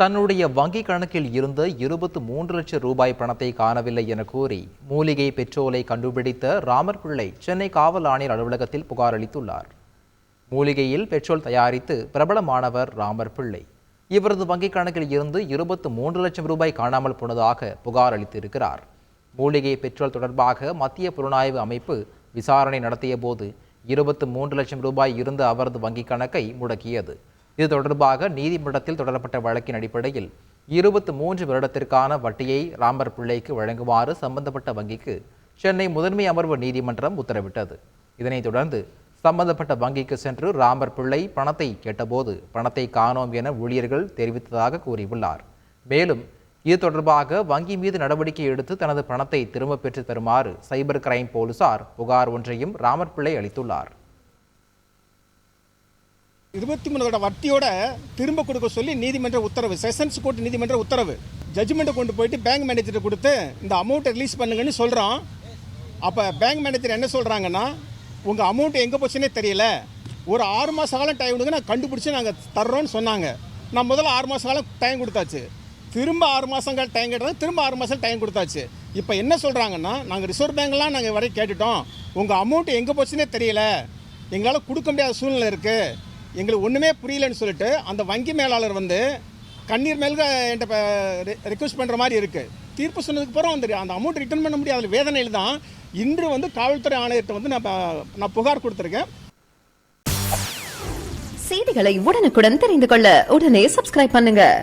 தன்னுடைய வங்கி கணக்கில் இருந்த இருபத்து மூன்று லட்சம் ரூபாய் பணத்தை காணவில்லை என கூறி மூலிகை பெட்ரோலை கண்டுபிடித்த ராமர் பிள்ளை சென்னை காவல் ஆணையர் அலுவலகத்தில் புகார் அளித்துள்ளார். மூலிகையில் பெட்ரோல் தயாரித்து பிரபலமானவர் ராமர் பிள்ளை. இவரது வங்கிக் கணக்கில் இருந்து இருபத்து மூன்று லட்சம் ரூபாய் காணாமல் போனதாக புகார் அளித்திருக்கிறார். மூலிகை பெட்ரோல் தொடர்பாக மத்திய புலனாய்வு அமைப்பு விசாரணை நடத்திய போது இருபத்து மூன்று லட்சம் ரூபாய் இருந்த அவரது வங்கிக் கணக்கை முடக்கியது. இது தொடர்பாக நீதிமன்றத்தில் தொடரப்பட்ட வழக்கின் அடிப்படையில் இருபத்து மூன்று வருடத்திற்கான வட்டியை ராமர் பிள்ளைக்கு வழங்குமாறு சம்பந்தப்பட்ட வங்கிக்கு சென்னை முதன்மை அமர்வு நீதிமன்றம் உத்தரவிட்டது. இதனைத் தொடர்ந்து சம்பந்தப்பட்ட வங்கிக்கு சென்று ராமர் பிள்ளை பணத்தை கேட்டபோது பணத்தை காணோம் என ஊழியர்கள் தெரிவித்ததாக கூறியுள்ளார். மேலும் இது தொடர்பாக வங்கி மீது நடவடிக்கை எடுத்து தனது பணத்தை திரும்பப் பெற்று தருமாறு சைபர் கிரைம் போலீசார் புகார் ஒன்றையும் ராமர் பிள்ளை அளித்துள்ளார். இருபத்தி மூணு வட்டியோட திரும்ப கொடுக்க சொல்லி நீதிமன்ற உத்தரவு செஷன்ஸ் கோர்ட் நீதிமன்ற உத்தரவு. ஜட்ஜ்மெண்ட்டை கொண்டு போயிட்டு பேங்க் மேனேஜரை கொடுத்து இந்த அமௌண்ட்டை ரிலீஸ் பண்ணுங்கன்னு சொல்கிறோம் அப்போ பேங்க் மேனேஜர் என்ன சொல்கிறாங்கன்னா உங்கள் அமௌண்ட் எங்கே போச்சுன்னே தெரியல. ஒரு ஆறு மாத காலம் டைம் கொடுங்க நான் கண்டுபிடிச்சி நாங்கள் தர்றோம்னு சொன்னாங்க. நான் முதல்ல ஆறு மாத காலம் டைம் கொடுத்தாச்சு. திரும்ப ஆறு மாதங்கள் டைம் கேட்டது திரும்ப ஆறு மாதம் டைம் கொடுத்தாச்சு. இப்போ என்ன சொல்கிறாங்கன்னா நாங்கள் ரிசர்வ் பேங்க்லாம் நாங்கள் வரை கேட்டுட்டோம். உங்கள் அமௌண்ட் எங்கே போச்சுன்னே தெரியல. எங்களால் கொடுக்க முடியாத சூழ்நிலை இருக்குது எங்களுக்கு ஒன்றுமே புரியலன்னு சொல்லிட்டு அந்த வங்கி மேலாளர் வந்து கண்ணீர் மேல்க என்கிட்ட ரெக்வஸ்ட் பண்ணுற மாதிரி இருக்குது தீர்ப்பு சொன்னதுக்கு அப்புறம் அந்த அந்த அமௌண்ட் ரிட்டர்ன் பண்ண முடியாத. வேதனையில் தான் இன்று வந்து காவல்துறை ஆணையர்கிட்ட வந்து நான் ப- நான் புகார் கொடுத்துருக்கேன். செய்திகளை உடனுக்குடன் தெரிந்து கொள்ள உடனே சப்ஸ்கிரைப் பண்ணுங்கள்